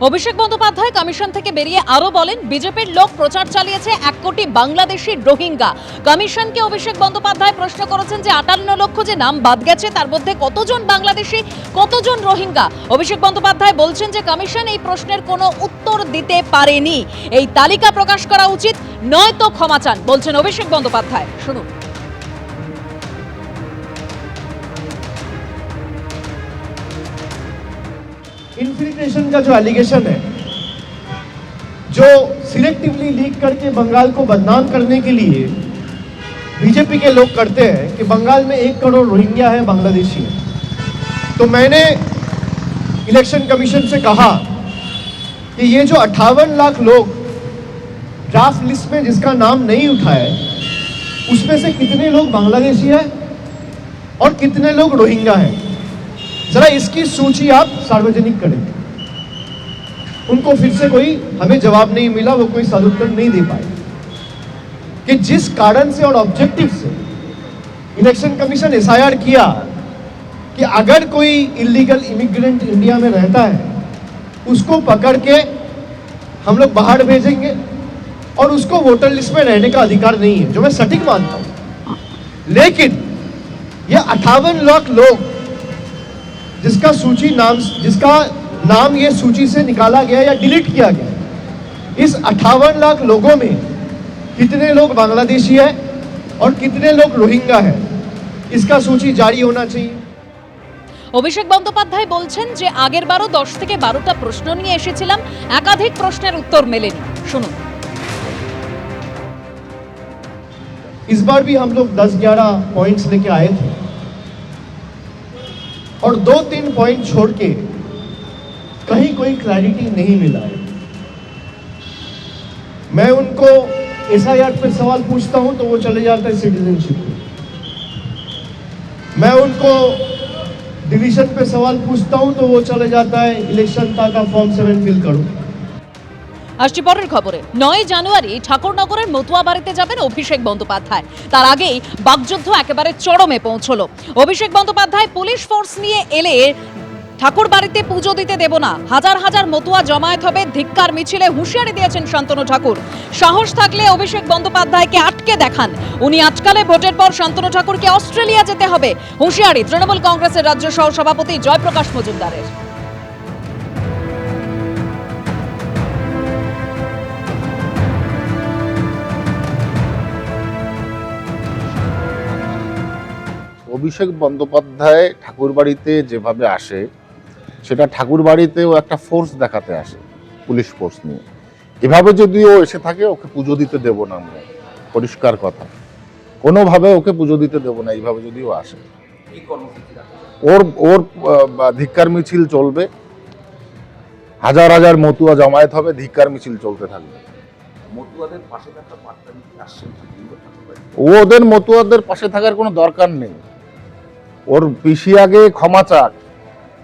Abhishek Bandyopadhyay commission থেকে বেরিয়ে আরও বলেন, বিজেপির লোক প্রচার চালিয়েছে এক কোটি বাংলাদেশি রোহিঙ্গা। কমিশনকে অভিষেক বন্দ্যোপাধ্যায় প্রশ্ন করেছেন যে, আটান্ন লক্ষ যে নাম বাদ গেছে, তার মধ্যে কতজন বাংলাদেশি, কতজন রোহিঙ্গা? অভিষেক বন্দ্যোপাধ্যায় বলছেন যে, কমিশন এই প্রশ্নের কোনো উত্তর দিতে পারেনি। এই তালিকা প্রকাশ করা উচিত, নয়তো ক্ষমা চান, বলছেন অভিষেক বন্দ্যোপাধ্যায়। শুনুন। इन्फिल्ट्रेशन का जो एलिगेशन है, जो सिलेक्टिवली लीक करके बंगाल को बदनाम करने के लिए बीजेपी के लोग करते हैं कि बंगाल में एक करोड़ रोहिंग्या है बांग्लादेशी। है तो मैंने इलेक्शन कमीशन से कहा कि ये जो अट्ठावन लाख लोग ड्राफ्ट लिस्ट में जिसका नाम नहीं उठा है, उसमें से कितने लोग बांग्लादेशी हैं और कितने लोग रोहिंग्या हैं? जरा इसकी सूची आप सार्वजनिक करें। उनको फिर से कोई हमें जवाब नहीं मिला, वो कोई सदुत्तर नहीं दे पाए। कि जिस कारण से और ऑब्जेक्टिव से इलेक्शन कमीशन एस किया कि अगर कोई इलीगल इमिग्रेंट इंडिया में रहता है, उसको पकड़ के हम लोग बाहर भेजेंगे और उसको वोटर लिस्ट में रहने का अधिकार नहीं है, जो मैं सटीक मानता हूँ। लेकिन ये अट्ठावन लाख लोग जिसका सूची नाम जिसका नाम ये सूची से निकाला गया या डिलीट किया गया इस अट्ठावन लाख लोगों में कितने लोग बांग्लादेशी है और कितने लोग रोहिंगा है इसका सूची जारी होना चाहिए অভিষেক বন্দ্যোপাধ্যায় বলছেন যে আগের বারও দশ থেকে বারোটা প্রশ্ন নিয়ে এসেছিলাম একাধিক প্রশ্নের উত্তর মেলেনি শুনুন इस बार भी हम लोग 10-11 पॉइंट्स लेके आए थे और दो तीन पॉइंट छोड़ के कहीं कोई क्लैरिटी नहीं मिला है। मैं उनको ऐसा याद पर सवाल पूछता हूँ तो वो चले जाते हैं सिटीजनशिप मैं उनको डिवीज़न पे सवाल पूछता हूँ तो वो चले जाता है इलेक्शन का फॉर्म सेवन फिल करो। আসছি পরের খবরে। নয় জানুয়ারি ঠাকুরনগরের মতুয়া বাড়িতে যাবেন অভিষেক বন্দ্যোপাধ্যায়। তার আগেই বাগযুদ্ধ একেবারে চরমে পৌঁছলো। অভিষেক বন্দ্যোপাধ্যায় পুলিশ ফোর্স নিয়ে এলে ঠাকুর বাড়িতে পুজো দিতে দেব না। হাজার হাজার মতুয়া জমায়েত হবে, ধিক্কার মিছিলে হুঁশিয়ারি দিয়েছেন শান্তনু ঠাকুর। সাহস থাকলে অভিষেক বন্দ্যোপাধ্যায়কে আটকে দেখান। উনি আজকালে ভোটের পর শান্তনু ঠাকুরকে অস্ট্রেলিয়া যেতে হবে। হুঁশিয়ারি, তৃণমূল কংগ্রেসের রাজ্য সহ সভাপতি জয়প্রকাশ মজুমদারের। অভিষেক বন্দ্যোপাধ্যায় ঠাকুরবাড়িতে যেভাবে আসে সেটা ঠাকুরবাড়িতেও একটা ফোর্স দেখাতে আসে পুলিশ ফোর্স নিয়ে। এভাবে যদি ও এসে থাকে ওকে পুজো দিতে দেবো না আমরা। পরিষ্কার কথা। কোনোভাবে ওকে পুজো দিতে দেবো না এইভাবে যদি ও আসে ওর ওর ধিক্কার মিছিল চলবে। হাজার হাজার মতুয়া জমায়েত হবে ধিক্কার মিছিল চলতে থাকবে। ও ওদের মতুয়াদের পাশে থাকার কোনো দরকার নেই। ওর পিসি আগে ক্ষমা চাক,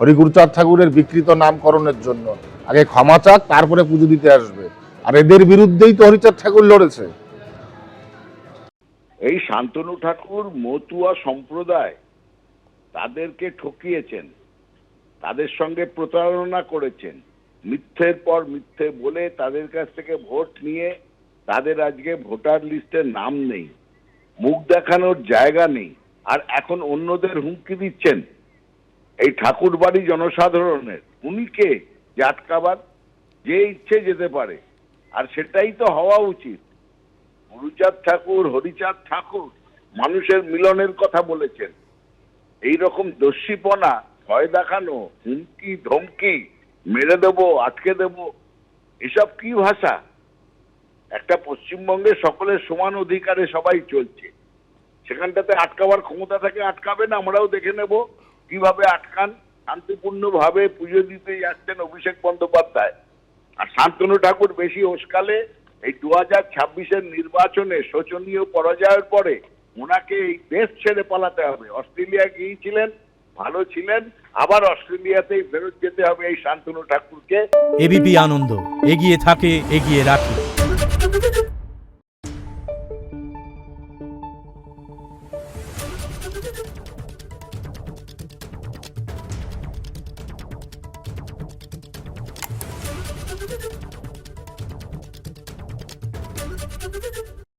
হরিগুরুচাঁদ ঠাকুরের বিকৃত নামকরণের জন্য। আগে ক্ষমা চাক, তারপরে পুজো দিতে আসবে। আর এদের বিরুদ্ধেই তো হরিচাঁদ ঠাকুর লড়েছে। এই শান্তনু ঠাকুর, মতুয়া সম্প্রদায়, তাদেরকে ঠকিয়েছেন, তাদের সঙ্গে প্রতারণা করেছেন। মিথ্যের পর মিথ্যে বলে তাদের কাছ থেকে ভোট নিয়ে তাদের আজকে ভোটার লিস্টে নাম নেই, মুখ দেখানোর জায়গা নেই। আর এখন অন্যদের হুমকি দিচ্ছেন এই ঠাকুর বাড়ি জনসাধারণের। উনি কে? যে আটকাবার যে ইচ্ছে যেতে পারে। আর সেটাই তো হওয়া উচিত। গুরুচাঁদ ঠাকুর, হরিচাঁদ ঠাকুর মানুষের মিলনের কথা বলেছেন। এই রকম দস্যিপনা, ভয় দেখানো, হুমকি, ধমকি, মেরে দেব, আটকে দেব, এসব কি ভাষা? একটা পশ্চিমবঙ্গে সকলের সমান অধিকারে সবাই চলছে। সেখানটাতে আটকাবার ক্ষমতা থাকে আটকাবে না আমরাও দেখে নেব কীভাবে আটকান। শান্তিপূর্ণভাবে পুজো দিতে যাচ্ছেন অভিষেক বন্দ্যোপাধ্যায়। আর শান্তনু ঠাকুর বেশি ওসকালে এই দু হাজার ছাব্বিশের নির্বাচনে শোচনীয় পরাজয়ের পরে ওনাকে এই দেশ ছেড়ে পালাতে হবে। অস্ট্রেলিয়া গিয়েছিলেন, ভালো ছিলেন, আবার অস্ট্রেলিয়াতেই ফেরত যেতে হবে এই শান্তনু ঠাকুরকে। এবিপি আনন্দ, এগিয়ে থাকে, এগিয়ে রাখে।